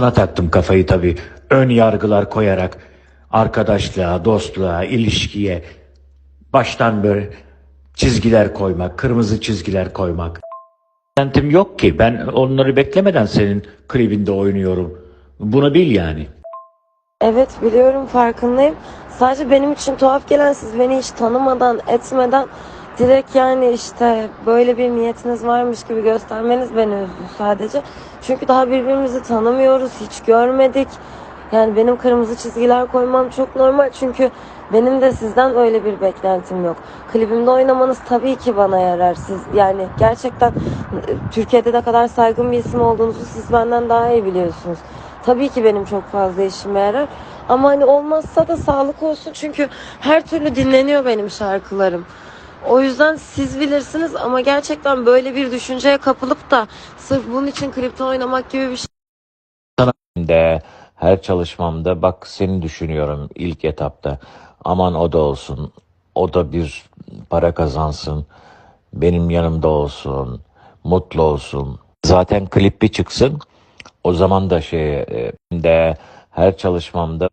Sana taktım kafayı tabii. Ön yargılar koyarak arkadaşlığa, dostluğa, ilişkiye baştan böyle çizgiler koymak, kırmızı çizgiler koymak. Beklentim yok ki. Ben onları beklemeden senin klibinde oynuyorum. Bunu bil yani. Evet biliyorum farkındayım. Sadece benim için tuhaf gelen siz beni hiç tanımadan etmeden direkt yani işte böyle bir niyetiniz varmış gibi göstermeniz beni üzdü sadece. Çünkü daha birbirimizi tanımıyoruz, hiç görmedik. Yani benim kırmızı çizgiler koymam çok normal çünkü benim de sizden öyle bir beklentim yok. Klibimde oynamanız tabii ki bana yarar. Siz yani gerçekten e, Türkiye'de ne kadar saygın bir isim olduğunuzu siz benden daha iyi biliyorsunuz. Tabii ki benim çok fazla işime yarar. Ama hani olmazsa da sağlık olsun çünkü her türlü dinleniyor benim şarkılarım. O yüzden siz bilirsiniz ama gerçekten böyle bir düşünceye kapılıp da sırf bunun için klipte oynamak gibi bir şey de her çalışmamda bak seni düşünüyorum ilk etapta. Aman o da olsun. O da bir para kazansın. Benim yanımda olsun. Mutlu olsun. Zaten klip bir çıksın. O zaman da şey e, de her çalışmamda